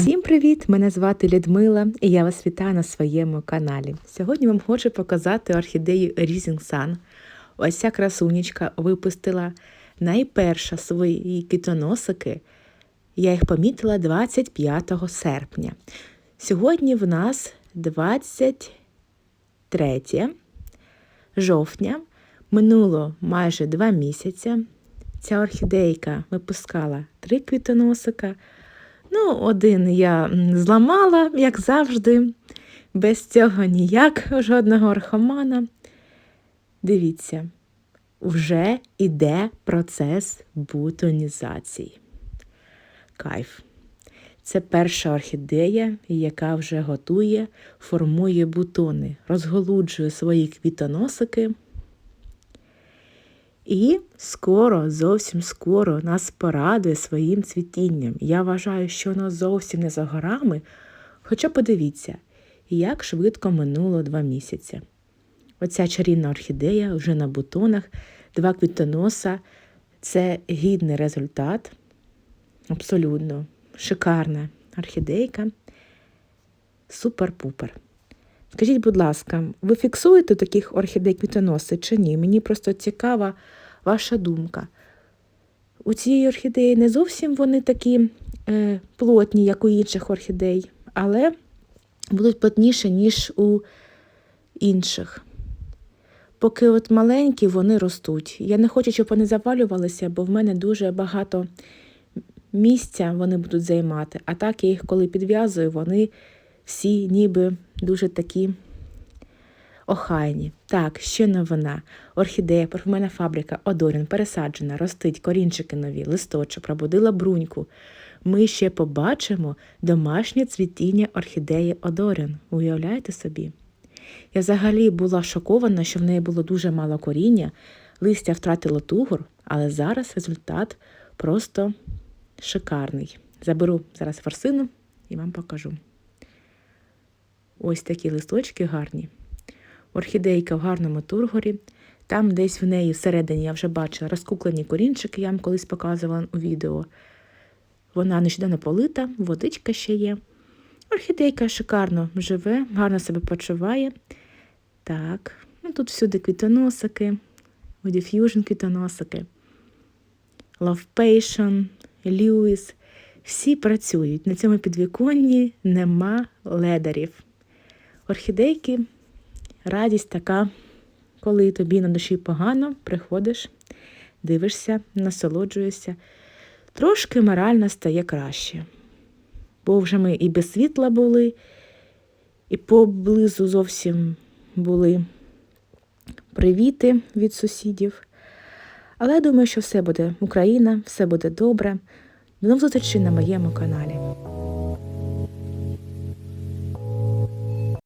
Всім привіт! Мене звати Людмила і я вас вітаю на своєму каналі. Сьогодні вам хочу показати орхідею Rising Sun. Ось ця красунечка випустила найперша свої квітоносики. Я їх помітила 25 серпня. Сьогодні в нас 23 жовтня. Минуло майже два місяці. Ця орхідейка випускала три квітоносика. Ну, один я зламала, як завжди, без цього ніяк жодного орхомана. Дивіться, вже йде процес бутонізації. Кайф. Це перша орхідея, яка вже готує, формує бутони, розголуджує свої квітоносики. І скоро, зовсім скоро нас порадує своїм цвітінням. Я вважаю, що воно зовсім не за горами. Хоча подивіться, як швидко минуло два місяці. Оця чарівна орхідея вже на бутонах, два квітоноса це гідний результат. Абсолютно шикарна орхідейка. Супер-пупер. Скажіть, будь ласка, ви фіксуєте таких орхідей квітоноси чи ні? Мені просто цікава ваша думка. У цієї орхідеї не зовсім вони такі е, плотні, як у інших орхідей, але будуть плотніші, ніж у інших. Поки от маленькі, вони ростуть. Я не хочу, щоб вони завалювалися, бо в мене дуже багато місця вони будуть займати. А так я їх коли підв'язую, вони всі ніби дуже такі охайні. Так, ще новина. Орхідея, парфумерна фабрика, Одорін пересаджена, ростить, корінчики нові, листочок, пробудила бруньку. Ми ще побачимо домашнє цвітіння орхідеї Одорін. Уявляєте собі? Я взагалі була шокована, що в неї було дуже мало коріння, листя втратило тугор, але зараз результат просто шикарний. Заберу зараз форсину і вам покажу. Ось такі листочки гарні. Орхідейка в гарному тургорі. Там десь в неї всередині я вже бачила розкуклені корінчики, я вам колись показувала у відео. Вона нещодавно полита, водичка ще є. Орхідейка шикарно живе, гарно себе почуває. Так, ну тут всюди квітоносики, Diffusion квітоносики, Love Passion, Lewis. Всі працюють. На цьому підвіконні нема ледарів. Орхідейки радість така, коли тобі на душі погано, приходиш, дивишся, насолоджуєшся. Трошки морально стає краще. Бо вже ми і без світла були, і поблизу зовсім були привіти від сусідів. Але я думаю, що все буде Україна, все буде добре. До нових зустрічей на моєму каналі.